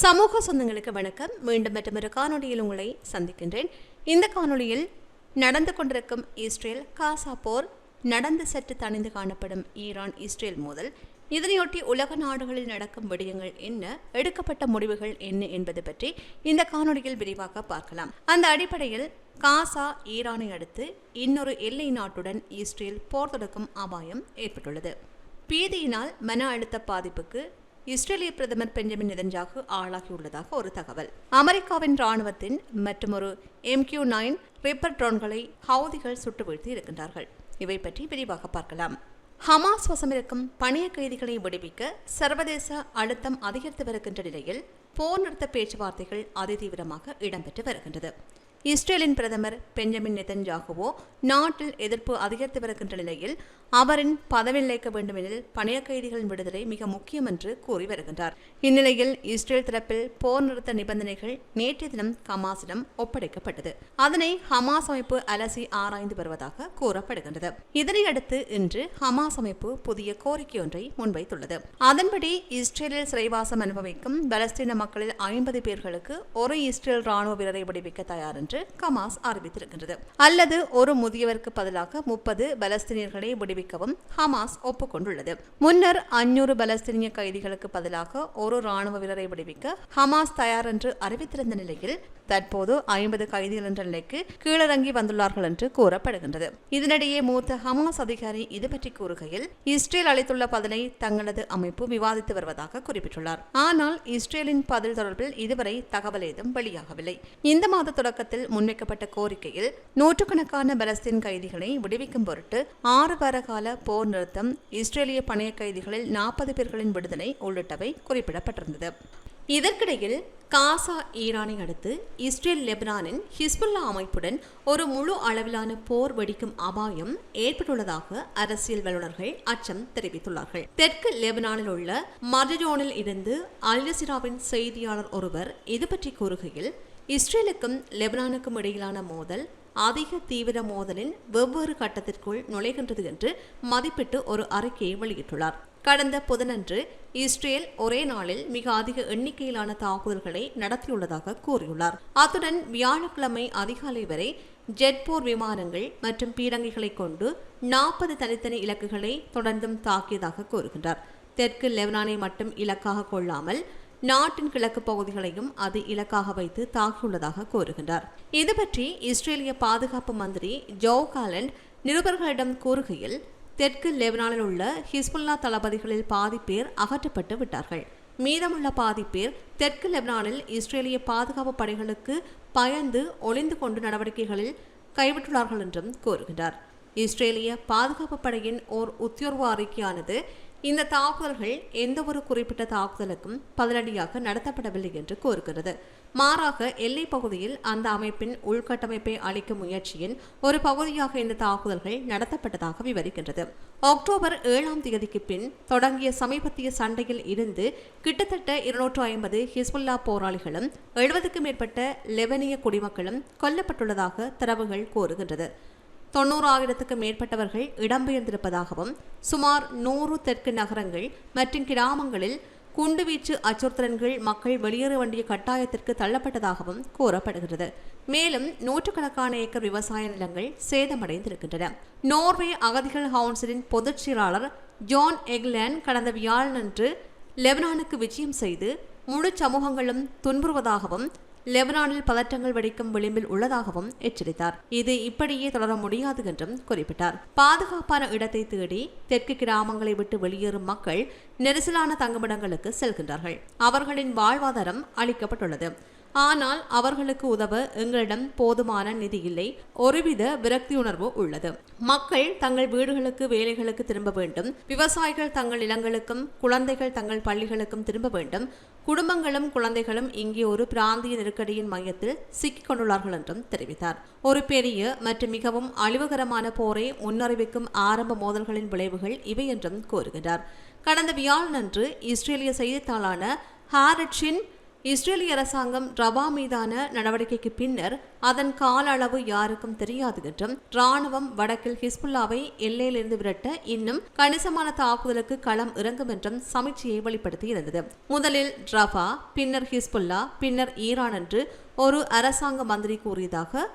சமூக சொந்தங்களுக்கு வணக்கம். மீண்டும் மற்றொரு காணொலியில் உங்களை சந்திக்கின்றேன். இந்த காணொளியில் நடந்து கொண்டிருக்கும் இஸ்ரேல் காசா போர் நடந்து சற்று தணிந்து காணப்படும் ஈரான் இஸ்ரேல் மோதல். இதனையொட்டி உலக நாடுகளில் நடக்கும் விடயங்கள் என்ன? எடுக்கப்பட்ட முடிவுகள் என்ன என்பது பற்றி இந்த காணொலியில் விரிவாக பார்க்கலாம். அந்த அடிப்படையில் காசா ஈரானை அடுத்து இன்னொரு எல்லை நாட்டுடன் இஸ்ரேல் போர் தொடக்கும் அபாயம் ஏற்பட்டுள்ளது. பீதியினால் மன அழுத்த பாதிப்புக்கு இஸ்ரேலிய பிரதமர் பெஞ்சமின் நெதன்ஜாகு ஆளாகியுள்ளதாக ஒரு தகவல். அமெரிக்காவின் ராணுவத்தின் M M Q nine reaper ட்ரோன்களை ஹவுதிகள் சுட்டு வீழ்த்தி இருக்கின்றார்கள். இவை பற்றி விரிவாக பார்க்கலாம். ஹமாஸ் வசமிருக்கும் பணிய கைதிகளை விடுவிக்க சர்வதேச அழுத்தம் அதிகரித்து வருகின்ற நிலையில் போர் நிறுத்த பேச்சுவார்த்தைகள் அதிதீவிரமாக இடம்பெற்று வருகின்றது. இஸ்ரேலின் பிரதமர் பெஞ்சமின் நெதன்யாகுவோ நாட்டில் எதிர்ப்பு அதிகரித்து வருகின்ற நிலையில் அவரின் பதவி நிலைக்க வேண்டும் எனில் பணைய கைதிகளின் விடுதலை மிக முக்கியம் என்று கூறி வருகின்றார். இந்நிலையில் இஸ்ரேல் தரப்பில் போர் நிறுத்த நிபந்தனைகள் நேற்றைய தினம் ஹமாஸிடம் ஒப்படைக்கப்பட்டது. அதனை ஹமாஸ் அமைப்பு அலசி ஆராய்ந்து வருவதாக கூறப்படுகின்றது. இதனையடுத்து இன்று ஹமாஸ் அமைப்பு புதிய கோரிக்கை ஒன்றை முன்வைத்துள்ளது. அதன்படி இஸ்ரேலில் சிறைவாசம் அனுபவிக்கும் பலஸ்தீன மக்களில் ஐம்பது பேர்களுக்கு ஒரு இஸ்ரேல் ராணுவ வீரரை விடுவிக்க தயார் என்று என்று ஹமாஸ் அறிவித்திருக்கின்றது. அல்லது ஒரு முதியவருக்கு பதிலாக முப்பது பலஸ்தீனியர்களை விடுவிக்கவும் ஹமாஸ் ஒப்புக்கொண்டுள்ளது. முன்னர் அஞ்சூறு பலஸ்தீனிய கைதிகளுக்கு பதிலாக ஒரு ராணுவ வீரரை விடுவிக்க ஹமாஸ் தயார் என்று அறிவித்திருந்த நிலையில் தற்போது ஐம்பது கைதிகள் என்ற நிலைக்கு கீழிறங்கி வந்துள்ளார்கள் என்று கூறப்படுகின்றது. இதனிடையே மூத்த ஹமாஸ் அதிகாரி இது பற்றி கூறுகையில் இஸ்ரேல் அளித்துள்ள பதிலை தங்களது அமைப்பு விவாதித்து வருவதாக குறிப்பிட்டுள்ளார். ஆனால் இஸ்ரேலின் பதில் தொடர்பில் இதுவரை தகவல் ஏதும் வெளியாகவில்லை. இந்த மாத தொடக்கத்தில் முன்வைக்கப்பட்ட கோரிக்கையில் நூற்றுக்கணக்கான பலஸ்தீன் கைதிகளை விடுவிக்கும் பொருட்டு ஆறு வார கால போர் நிறுத்தம் இஸ்ரேலிய பணைய கைதிகளில் நாற்பது பேர்களின் விடுதலை உள்ளிட்டவை குறிப்பிடப்பட்டிருந்தது. இதற்கிடையில் காசா ஈரானை அடுத்து இஸ்ரேல் லெபனானின் ஹிஸ்புல்லா அமைப்புடன் ஒரு முழு அளவிலான போர் வெடிக்கும் அபாயம் ஏற்பட்டுள்ளதாக அரசியல் வல்லுநர்கள் அச்சம் தெரிவித்துள்ளார்கள். தெற்கு லெபனானில் உள்ள மர்ஜோனில் இருந்து அல்ஜசிராவின் செய்தியாளர் ஒருவர் இது பற்றி கூறுகையில் இஸ்ரேலுக்கும் லெபனானுக்கும் இடையிலான மோதல் அதிக தீவிர மோதலின் வெவ்வேறு கட்டத்திற்குள் நுழைகின்றது என்று மதிப்பிட்டு ஒரு அறிக்கையை வெளியிட்டுள்ளார். கடந்த புதனன்று இஸ்ரேல் ஒரே நாளில் மிக அதிக எண்ணிக்கையிலான தாக்குதல்களை நடத்தியுள்ளதாக கூறியுள்ளார். அத்துடன் வியாழக்கிழமை அதிகாலை வரை ஜெட்போர் விமானங்கள் மற்றும் பீரங்கிகளை கொண்டு நாற்பது தனித்தனி இலக்குகளை தொடர்ந்தும் தாக்கியதாக கூறுகின்றார். தெற்கு லெபனானை மட்டும் இலக்காக கொள்ளாமல் நாட்டின் கிழக்கு பகுதிகளையும் அது இலக்காக வைத்து தாக்கியுள்ளதாக கூறுகின்றார். இது பற்றி இஸ்ரேலிய பாதுகாப்பு மந்திரி ஜோ காலண்ட் நிருபர்களிடம் கூறுகையில் தெற்கு லெபனானில் உள்ள ஹிஸ்புல்லா தளபதிகளில் பாதி பேர் அகற்றப்பட்டு விட்டார்கள். மீதமுள்ள பாதி பேர் தெற்கு லெபனானில் இஸ்ரேலிய பாதுகாப்பு படைகளுக்கு பயந்து ஒளிந்து கொண்டு நடவடிக்கைகளில் கைவிட்டுள்ளார்கள் என்றும் கூறுகின்றார். இஸ்ரேலிய பாதுகாப்பு படையின் ஓர் உத்தியோர்வ அறிக்கையானது இந்த தாக்குதல்கள் எந்த ஒரு குறிப்பிட்ட தாக்குதலுக்கும் பதிலடியாக நடத்தப்படவில்லை என்று கூறுகிறது. மாறாக எல்லை பகுதியில் அந்த அமைப்பின் உள்கட்டமைப்பை அளிக்கும் முயற்சியின் ஒரு பகுதியாக இந்த தாக்குதல்கள் நடத்தப்பட்டதாக விவரிக்கின்றது. அக்டோபர் ஏழாம் தேதிக்கு பின் தொடங்கிய சமீபத்திய சண்டையில் இருந்து கிட்டத்தட்ட இருநூற்று ஐம்பது ஹிஸ்புல்லா போராளிகளும் எழுபதுக்கும் மேற்பட்ட லெவனிய குடிமக்களும் கொல்லப்பட்டுள்ளதாக தரவுகள் கூறுகின்றது. தொண்ணூறாயிரத்துக்கு மேற்பட்டவர்கள் இடம்பெயர்ந்திருப்பதாகவும் சுமார் நூறு தெற்கு நகரங்கள் மற்றும் கிராமங்களில் குண்டுவீச்சு அச்சுறுத்தல்கள் மக்கள் வெளியேற வேண்டிய கட்டாயத்திற்கு தள்ளப்பட்டதாகவும் கூறப்படுகிறது. மேலும் நூற்றுக்கணக்கான ஏக்கர் விவசாய நிலங்கள் சேதமடைந்திருக்கின்றன. நோர்வே அகதிகள் கவுன்சிலின் பொதுச் செயலாளர் ஜான் எக்லேன் கடந்த வியாழனன்று லெபனானுக்கு விஜயம் செய்து முழு சமூகங்களும் துன்புறுவதாகவும் லெபனானில் பதற்றங்கள் வெடிக்கும் விளிம்பில் உள்ளதாகவும் எச்சரித்தார். இது இப்படியே தொடர முடியாது என்றும் குறிப்பிட்டார். பாதுகாப்பான இடத்தை தேடி தெற்கு கிராமங்களை விட்டு வெளியேறும் மக்கள் நெரிசலான தங்குமிடங்களுக்கு செல்கின்றார்கள். அவர்களின் வாழ்வாதாரம் அளிக்கப்பட்டுள்ளது ஆனால் அவர்களுக்கு உதவ எங்களிடம் போதுமான நிதி இல்லை. ஒருவித விரக்தி உணர்வு உள்ளது. மக்கள் தங்கள் வீடுகளுக்கு வேலைகளுக்கு திரும்ப வேண்டும். விவசாயிகள் தங்கள் நிலங்களுக்கும் குழந்தைகள் தங்கள் பள்ளிகளுக்கும் திரும்ப வேண்டும். குடும்பங்களும் குழந்தைகளும் இங்கே ஒரு பிராந்திய நெருக்கடியின் மையத்தில் சிக்கிக் கொண்டுள்ளார்கள் என்றும் தெரிவித்தார். ஒரு பெரிய மற்றும் மிகவும் அழிவுகரமான போரை முன்னறிவிக்கும் ஆரம்ப மோதல்களின் விளைவுகள் இவை என்றும் கூறுகிறார் கடந்த வியாழனன்று இஸ்ரேலிய செய்தித்தாளான ஹாரட்ஸின் இஸ்ரேலிய அரசாங்கம் ரபா மீதான நடவடிக்கைக்கு பின்னர் அதன் கால அளவு யாருக்கும் தெரியாது என்றும் ராணுவம் வடக்கில் ஹிஸ்புல்லாவை எல்லையிலிருந்து விரட்ட இன்னும் கணிசமான தாக்குதலுக்கு களம் இறங்கும் என்றும் சமீட்சையை வெளிப்படுத்தியிருந்தது. முதலில் ரபா பின்னர் ஹிஸ்புல்லா பின்னர் ஈரான் என்று ஒரு அரசாங்க மந்திரி கூறியதாக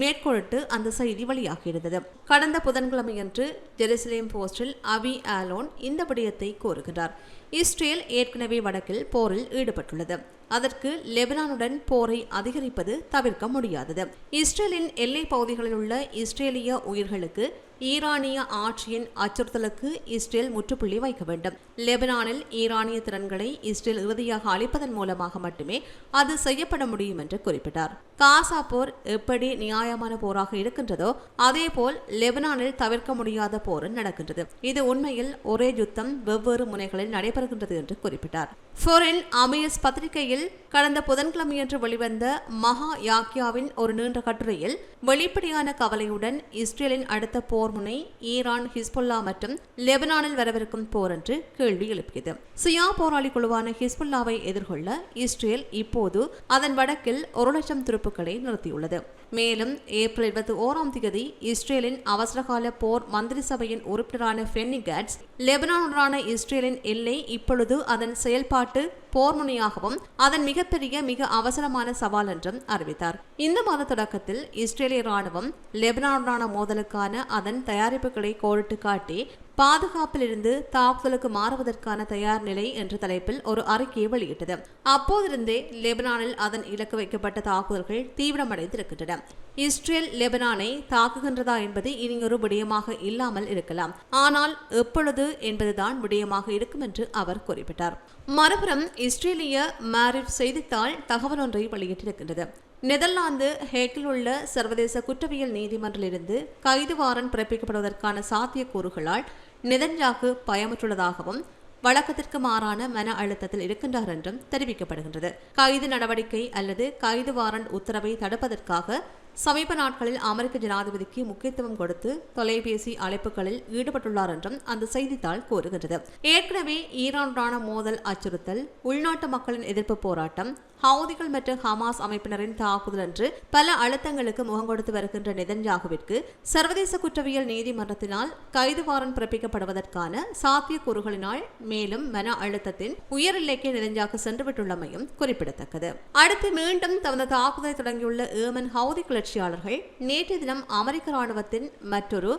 மேற்கொள்ளிட்டு அந்த செய்தி வெளியாகியிருந்தது. கடந்த புதன்கிழமையன்று ஜெருசலேம் போஸ்டில் அவி ஆலோன் இந்த விடயத்தை கோருகிறார் இஸ்ரேல் ஏற்கனவே வடக்கில் போரில் ஈடுபட்டுள்ளது. அதற்கு லெபனானுடன் போரை அதிகரிப்பது தவிர்க்க முடியாதது. இஸ்ரேலின் எல்லை பகுதிகளில் உள்ள இஸ்ரேலிய உயிர்களுக்கு ஈரானிய ஆட்சியின் அச்சுறுத்தலுக்கு இஸ்ரேல் முற்றுப்புள்ளி வைக்க வேண்டும். லெபனானில் ஈரானிய திறன்களை இஸ்ரேல் இறுதியாக அளிப்பதன் மூலமாக மட்டுமே அது செய்யப்பட முடியும் என்று குறிப்பிட்டார். காசா போர் எப்படி நியாயமான போராக இருக்கின்றதோ அதேபோல் லெபனானில் தவிர்க்க முடியாத போர் நடக்கின்றது. இது உண்மையில் ஒரே யுத்தம் வெவ்வேறு முனைகளில் வருகின்றது என்று குறிப்பிட்டார். ஃபோரின் அமியஸ் பத்திரிகையில் கடந்த புதன்கிழமையன்று வெளிவந்த மகா யாக்கியாவின் ஒரு நீண்ட கட்டுரையில் வெளிப்படையான கவலையுடன் இஸ்ரேலின் அடுத்த போர் முனை ஈரான் ஹிஸ்புல்லா மற்றும் லெபனானில் வரவிருக்கும் போர் என்று கேள்வி எழுப்பியது. சியா போராளி குழுவான ஹிஸ்புல்லாவை எதிர்கொள்ள இஸ்ரேல் இப்போது அதன் வடக்கில் ஒரு லட்சம் துருப்புக்களை நிறுத்தியுள்ளது. மேலும் ஏப்ரல் இருபத்தி ஓராம் தேதி இஸ்ரேலின் அவசரகால போர் மந்திரி சபையின் உறுப்பினரான ஃபென்னி கேட்ஸ் லெபனானுடனான இஸ்ரேலின் எல்லை இப்பொழுது அதன் செயல்பாட்டு போர் முனையாகவும் அதன் மிகப்பெரிய மிக அவசரமான சவால் என்றும் அறிவித்தார். இந்த மாத தொடக்கத்தில் இஸ்ரேலிய ராணுவம் லெபனானுடனான மோதலுக்கான அதன் தயாரிப்புகளை கோரிட்டு காட்டி பாதுகாப்பிலிருந்து தாக்குதலுக்கு மாறுவதற்கான தயார் நிலை என்ற தலைப்பில் ஒரு அறிக்கையை வெளியிட்டது. அப்போதிருந்தே லெபனானில் அதன் இலக்கு வைக்கப்பட்ட தாக்குதல்கள் தீவிரமடைந்திருக்கின்றன. இஸ்ரேல் லெபனானை தாக்குகின்றதா என்பது இனி ஒரு விடயமாக இல்லாமல் இருக்கலாம். ஆனால் எப்பொழுது என்பதுதான் விடயமாக இருக்கும் என்று அவர் குறிப்பிட்டார். மறுபுறம் இஸ்ரேலிய மேரிட் செய்தித்தாள் தகவல் ஒன்றை வெளியிட்டிருக்கின்றது. நெதர்லாந்து ஹேக்கில் உள்ள சர்வதேச குற்றவியல் நீதிமன்றிலிருந்து கைது வாரன் பிறப்பிக்கப்படுவதற்கான சாத்தியக்கூறுகளால் நிதன்யாகு பயமுற்றுள்ளதாகவும் வழக்கத்திற்கு மாறான மன அழுத்தத்தில் இருக்கின்றார் என்றும் தெரிவிக்கப்படுகின்றது. கைது நடவடிக்கை அல்லது கைது வாரண்ட் உத்தரவை தடுப்பதற்காக சமீப நாட்களில் அமெரிக்க ஜனாதிபதிக்கு முக்கியத்துவம் கொடுத்து தொலைபேசி அழைப்புகளில் ஈடுபட்டுள்ளார் என்றும் அந்த செய்தித்தாள் கூறுகின்றது. ஏற்கனவே ஈரானுடான மோதல் அச்சுறுத்தல் உள்நாட்டு மக்களின் எதிர்ப்பு போராட்டம் ஹவுதிகள் மற்றும் ஹமாஸ் அமைப்பினரின் தாக்குதல் என்று பல அழுத்தங்களுக்கு முகம் கொடுத்து வருகின்ற நிதன்யாகுவிற்கு சர்வதேச குற்றவியல் நீதிமன்றத்தினால் கைது வாரன் பிறப்பிக்கப்படுவதற்கான சாத்தியக்கூறுகளினால் மேலும் மன அழுத்தத்தின் உயர் எல்லைக்கு நெதன்யாகு சென்றுவிட்டுள்ளமையும் குறிப்பிடத்தக்கது. அடுத்து மீண்டும் தமது தாக்குதலை தொடங்கியுள்ள ஏமன் ஹவுதி கிளர்ச்சியாளர்கள் நேற்றைய தினம் அமெரிக்க ராணுவத்தின் மற்றொரு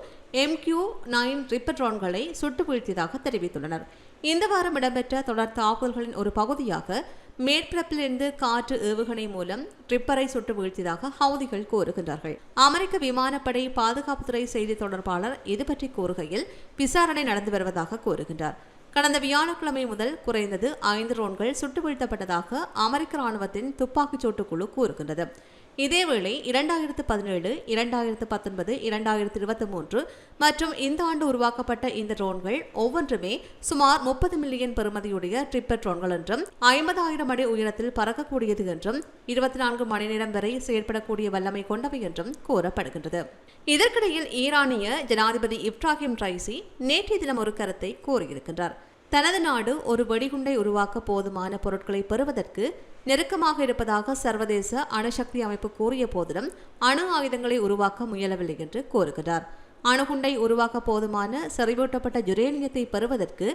எம்கியூ நைன் ரிப்பட்ரான்களை சுட்டு வீழ்த்தியதாக தெரிவித்துள்ளனர். இந்த வாரம் இடம்பெற்ற தொடர் தாக்குதல்களின் ஒரு பகுதியாக மேற்பரப்பிலிருந்து காற்று ஏவுகணை மூலம் ட்ரிப்பரை சுட்டு வீழ்த்தியதாக ஹவுதிகள் கூறுகின்றார்கள். அமெரிக்க விமானப்படை பாதுகாப்புத்துறை செய்தி தொடர்பாளர் இது பற்றி கூறுகையில் விசாரணை நடந்து வருவதாக கூறுகின்றார். கடந்த வியாழக்கிழமை முதல் குறைந்தது ஐந்து ரோன்கள் சுட்டு வீழ்த்தப்பட்டதாக அமெரிக்க ராணுவத்தின் துப்பாக்கிச் சூட்டுக்குழு கூறுகின்றது. இதேவேளை இரண்டாயிரத்து பதினேழு இரண்டாயிரத்து பத்தொன்பது இரண்டாயிரத்து இருபத்தி மூன்று மற்றும் இந்த ஆண்டு உருவாக்கப்பட்ட இந்த ட்ரோன்கள் ஒவ்வொன்றுமே சுமார் முப்பது மில்லியன் பெறுமதியுடைய ட்ரிப்பர் ட்ரோன்கள் என்றும் ஐம்பதாயிரம் அடி உயரத்தில் பறக்கக்கூடியது என்றும் இருபத்தி நான்கு மணி நேரம் வரை செயல்படக்கூடிய வல்லமை கொண்டவை என்றும் கூறப்படுகின்றது. இதற்கிடையில் ஈரானிய ஜனாதிபதி இப்ராஹிம் ரைசி நேற்றைய தினம் ஒரு கருத்தை கூறியிருக்கின்றார். தனது நாடு ஒரு வெடிகுண்டை உருவாக்க போதுமான பொருட்களை பெறுவதற்கு நெருக்கமாக இருப்பதாக சர்வதேச அணுசக்தி அமைப்பு கூறிய போதிலும் அணு ஆயுதங்களை உருவாக்க முயலவில்லை என்று கூறுகிறார். அணுகுண்டை உருவாக்க போதுமான செறிவூட்டப்பட்ட யுரேனியத்தை பெறுவதற்கு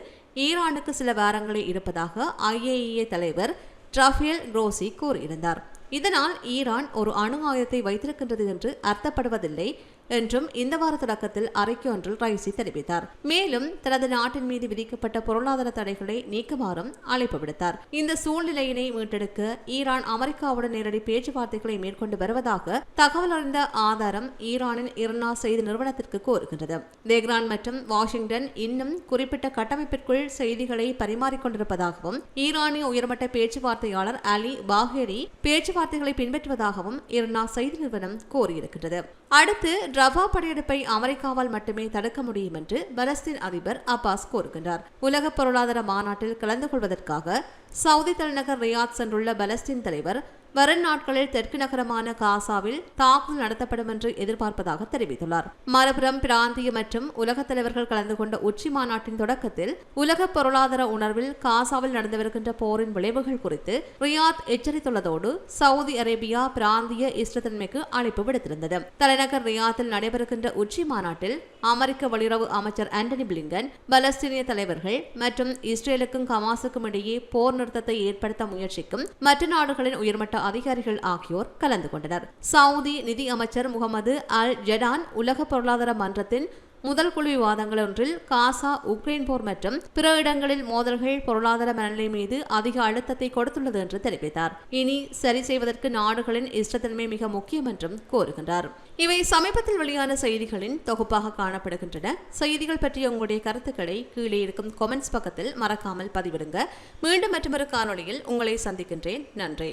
ஈரானுக்கு சில வாரங்களே இருப்பதாக ஐஏஇஏ தலைவர் ட்ரஃபேல் ரோசி கூறியிருந்தார். இதனால் ஈரான் ஒரு அணு ஆயுதத்தை வைத்திருக்கின்றது என்று அர்த்தப்படுவதில்லை. என்றும் இந்த வார தொடக்கத்தில் அறிக்கை ஒன்றில் ரைசி தெரிவித்தார். மேலும் தனது நாட்டின் மீது விதிக்கப்பட்ட பொருளாதார தடைகளை நீக்குமாறும் அழைப்பு விடுத்தார். இந்த சூழ்நிலையினை மீட்டெடுக்க ஈரான் அமெரிக்காவுடன் நேரடி பேச்சுவார்த்தைகளை மேற்கொண்டு வருவதாக தகவல் அறிந்த ஆதாரம் ஈரானின் இர்னா செய்தி நிறுவனத்திற்கு கோருகின்றது தெஹ்ரான் மற்றும் வாஷிங்டன் இன்னும் குறிப்பிட்ட கட்டமைப்பிற்குள் செய்திகளை பரிமாறிக்கொண்டிருப்பதாகவும் ஈரானிய உயர்மட்ட பேச்சுவார்த்தையாளர் அலி பாஹேரி பேச்சுவார்த்தைகளை பின்பற்றுவதாகவும் இர்னா செய்தி நிறுவனம் கோரியிருக்கின்றது அடுத்து ரஃபா படையெடுப்பை அமெரிக்காவால் மட்டுமே தடுக்க முடியும் என்று பலஸ்தீன் அதிபர் அப்பாஸ் கூறுகின்றார். உலக பொருளாதார மாநாட்டில் கலந்து கொள்வதற்காக சவுதி தலைநகர் ரியாத் சென்றுள்ள பலஸ்தீன் தலைவர் வரும் நாட்களில் தெற்கு நகரமான காசாவில் தாக்குதல் நடத்தப்படும் என்று எதிர்பார்ப்பதாக தெரிவித்துள்ளார். மறுபுறம் பிராந்திய மற்றும் உலக தலைவர்கள் கலந்து கொண்ட உச்சி மாநாட்டின் தொடக்கத்தில் உலக பொருளாதார உணர்வில் காசாவில் நடந்து வருகின்ற போரின் விளைவுகள் குறித்து ரியாத் எச்சரித்துள்ளதோடு சவுதி அரேபியா பிராந்திய இஷ்டத்தன்மைக்கு அழைப்பு விடுத்திருந்தது. தலைநகர் ரியாத்தில் நடைபெறுகின்ற உச்சி மாநாட்டில் அமெரிக்க வெளியுறவு அமைச்சர் ஆண்டனி பிளிங்கன் பலஸ்தீனிய தலைவர்கள் மற்றும் இஸ்ரேலுக்கும் கமாசுக்கும் இடையே போர் நிறுத்தத்தை ஏற்படுத்த முயற்சிக்கும் மற்ற நாடுகளின் உயர்மட்ட அதிகாரிகள் ஆகியோர் கலந்து கொண்டனர். சவுதி நிதி அமைச்சர் முகமது அல் ஜெடான் உலக பொருளாதார மன்றத்தின் முதல் குழு விவாதங்கள் ஒன்றில் காசா உக்ரைன் போர் மற்றும் பிற இடங்களில் மோதல்கள் பொருளாதார மனநிலை மீது அதிக அழுத்தத்தை கொடுத்துள்ளது என்று தெரிவித்தார். இனி சரி செய்வதற்கு நாடுகளின் இஷ்டத்தன்மை மிக முக்கியம் என்றும் கோருகின்றார் இவை சமீபத்தில் வெளியான செய்திகளின் தொகுப்பாக காணப்படுகின்றன. செய்திகள் பற்றிய உங்களுடைய கருத்துக்களை கீழே இருக்கும் கொமெண்ட்ஸ் பக்கத்தில் மறக்காமல் பதிவிடுங்க. மீண்டும் மற்றொரு காணொளியில் உங்களை சந்திக்கின்றேன். நன்றி.